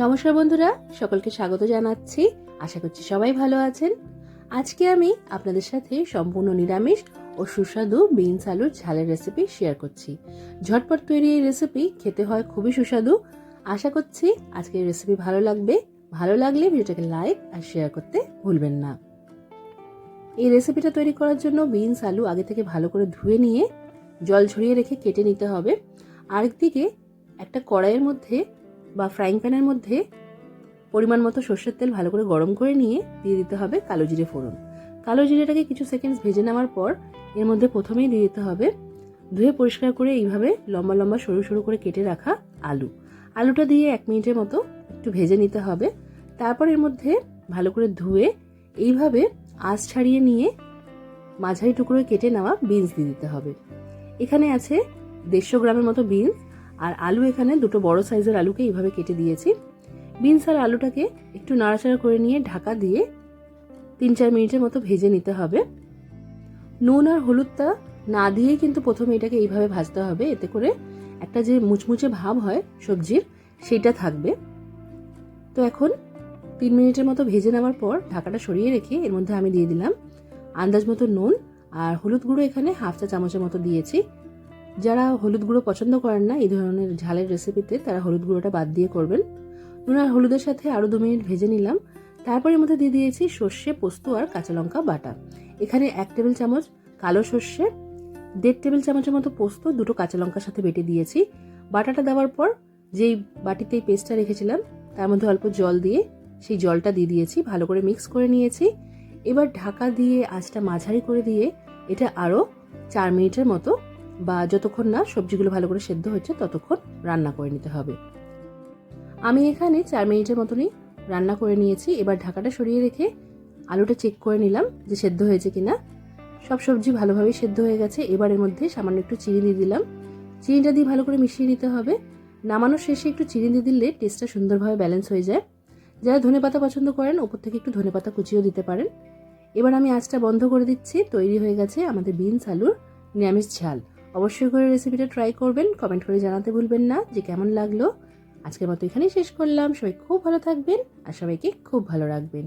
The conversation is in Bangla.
নমস্কার বন্ধুরা, সকলকে স্বাগত জানাচ্ছি। আশা করছি সবাই ভালো আছেন। আজকে আমি আপনাদের সাথে সম্পূর্ণ নিরামিষ ও সুস্বাদু বিনস আলুর ঝালের রেসিপি শেয়ার করছি। ঝটপট তৈরি এই রেসিপি খেতে হয় খুবই সুস্বাদু। আশা করছি আজকে এই রেসিপি ভালো লাগবে। ভালো লাগলে ভিডিওটাকে লাইক আর শেয়ার করতে ভুলবেন না। এই রেসিপিটা তৈরি করার জন্য বিনস আলু আগে থেকে ভালো করে ধুয়ে নিয়ে জল ঝরিয়ে রেখে কেটে নিতে হবে। আরেকদিকে একটা কড়াইয়ের মধ্যে বা ফ্রাইং প্যানের মধ্যে পরিমাণ মতো সর্ষের তেল ভালো করে গরম করে নিয়ে দিয়ে দিতে হবে কালো জিরে ফোড়ন। কালো জিরেটাকে কিছু সেকেন্ডস ভেজে নেওয়ার পর এর মধ্যে প্রথমেই দিয়ে দিতে হবে ধুয়ে পরিষ্কার করে এইভাবে লম্বা লম্বা সরু সরু করে কেটে রাখা আলু। আলুটা দিয়ে এক মিনিটের মতো একটু ভেজে নিতে হবে। তারপর এর মধ্যে ভালো করে ধুয়ে এইভাবে আঁচ ছাড়িয়ে নিয়ে মাঝারি টুকরো কেটে নেওয়া বিনস দিয়ে দিতে হবে। এখানে আছে দেড়শো গ্রামের মতো বিনস আর আলু এখানে দুটো বড় সাইজের আলুকে এইভাবে কেটে দিয়েছি। বিনস আর আলুটাকে একটু নাড়াচাড়া করে নিয়ে ঢাকা দিয়ে তিন চার মিনিটের মতো ভেজে নিতে হবে। নুন আর হলুদটা না দিয়েই কিন্তু প্রথমে এটাকে এইভাবে ভাজতে হবে। এতে করে একটা যে মুচমুচে ভাব হয় সবজির সেইটা থাকবে। তো এখন তিন মিনিটের মতো ভেজে নেওয়ার পর ঢাকাটা সরিয়ে রেখে এর মধ্যে আমি দিয়ে দিলাম আন্দাজ মতো নুন আর হলুদ গুঁড়ো এখানে হাফ চা চামচের মতো দিয়েছি। যারা হলুদ গুঁড়ো পছন্দ করেন না, এই ধরনের ঝালের রেসিপিতে তারা হলুদ গুঁড়োটা বাদ দিয়ে করবেন। নুন আর হলুদের সাথে আরও দু মিনিট ভেজে নিলাম। তারপরে মধ্যে দিয়ে দিয়েছি সর্ষে, পোস্ত আর কাঁচা লঙ্কা বাটা। এখানে এক টেবিল চামচ কালো সর্ষে, দেড় টেবিল চামচের মতো পোস্ত, দুটো কাঁচা লঙ্কার সাথে বেটে দিয়েছি। বাটাটা দেওয়ার পর যেই বাটিতে পেস্টটা রেখেছিলাম, তার মধ্যে অল্প জল দিয়ে সেই জলটা দিয়ে দিয়েছি, ভালো করে মিক্স করে নিয়েছি। এবার ঢাকা দিয়ে আঁচটা মাঝারি করে দিয়ে এটা আরও চার মিনিটের মতো বা যতক্ষণ না সবজিগুলো ভালো করে সেদ্ধ হচ্ছে ততক্ষণ রান্না করে নিতে হবে। আমি এখানে চার মিনিটের মতনই রান্না করে নিয়েছি। এবার ঢাকাটা সরিয়ে রেখে আলুটা চেক করে নিলাম যে সেদ্ধ হয়েছে কিনা। সব সবজি ভালোভাবেই সেদ্ধ হয়ে গেছে। এবার এর মধ্যে সামান্য একটু চিনি দিয়ে দিলাম। চিনিটা দিয়ে ভালো করে মিশিয়ে নিতে হবে। নামানোর শেষে একটু চিনি দিয়ে দিলে টেস্টটা সুন্দরভাবে ব্যালেন্স হয়ে যায়। যারা ধনে পাতা পছন্দ করেন, ওপর থেকে একটু ধনে পাতা কুচিও দিতে পারেন। এবার আমি আঁচটা বন্ধ করে দিচ্ছি। তৈরি হয়ে গেছে আমাদের বিনস আলুর নিরামিষ ঝাল। অবশ্যই করে রেসিপিটা ট্রাই করবেন কমেন্ট করে জানাতে ভুলবেন না যে কেমন লাগল। আজকের মতো এখানেই শেষ করলাম। সবাই খুব ভালো থাকবেন আর সবাইকে খুব ভালো রাখবেন।